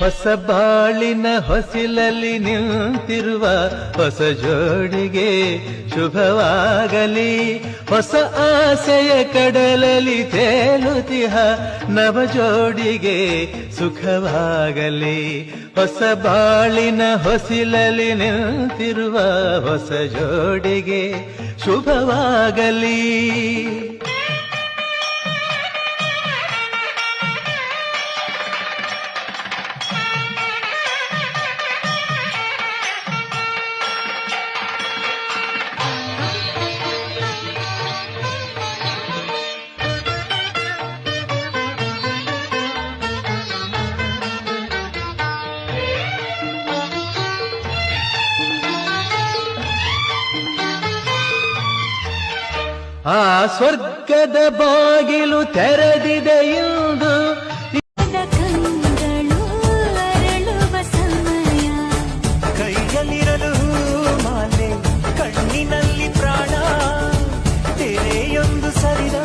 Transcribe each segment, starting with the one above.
ಹೊಸ ಬಾಳಿನ ಹೊಸಿಲಲ್ಲಿ ನಿಂತಿರುವ ಹೊಸ ಜೋಡಿಗೆ ಶುಭವಾಗಲಿ. ಹೊಸ ಆಸೆಯ ಕಡಲಲ್ಲಿ ತೇಲುತಿಹ ನವ ಜೋಡಿಗೆ ಸುಖವಾಗಲಿ. ಹೊಸ ಬಾಳಿನ ಹೊಸಿಲಲ್ಲಿ ನಿಂತಿರುವ ಹೊಸ ಜೋಡಿಗೆ ಶುಭವಾಗಲಿ. ಆ ಸ್ವರ್ಗದ ಬಾಗಿಲು ತೆರೆದಿದೆ ಎಂದು ಸರಿದ ಅರಳುವ ಸಮಯ ಕೈಯಲ್ಲಿರಲು ಮಾಲೆ ಕಣ್ಣಿನಲ್ಲಿ ಪ್ರಾಣ ತೆರೆಯೊಂದು ಸರಿದಾಗ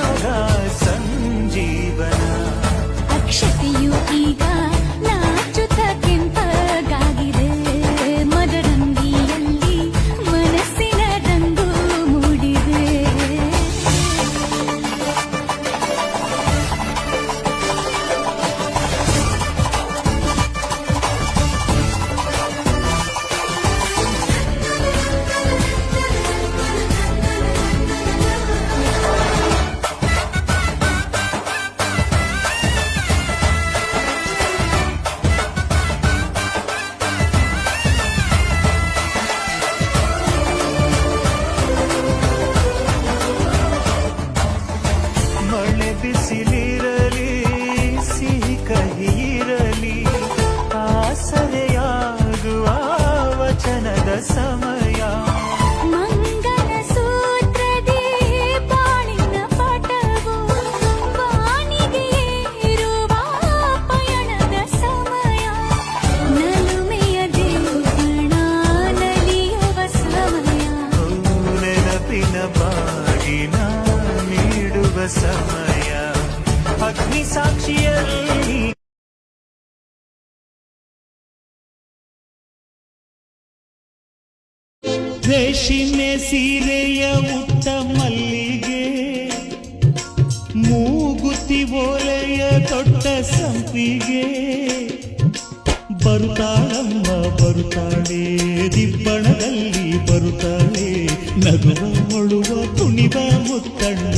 sama ರೇಷಿಮೆ ಸೀರೆಯ ಉತ್ತ ಮಲ್ಲಿಗೆ, ಮೂಗುತಿ ಓಲೆಯ ತೊಟ್ಟ ಸಂಪಿಗೆ. ಬರುತ್ತಾಳಮ್ಮ, ಬರುತ್ತಾಳೆ, ದಿಬ್ಬಣದಲ್ಲಿ ಬರುತ್ತಾಳೆ, ನಗುವ ಮೊಳುವ ಕುಣಿವ ಮುತ್ತಣ್ಣ.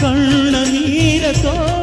ಕಣ್ಣ ನೀರ ತೋರದೆ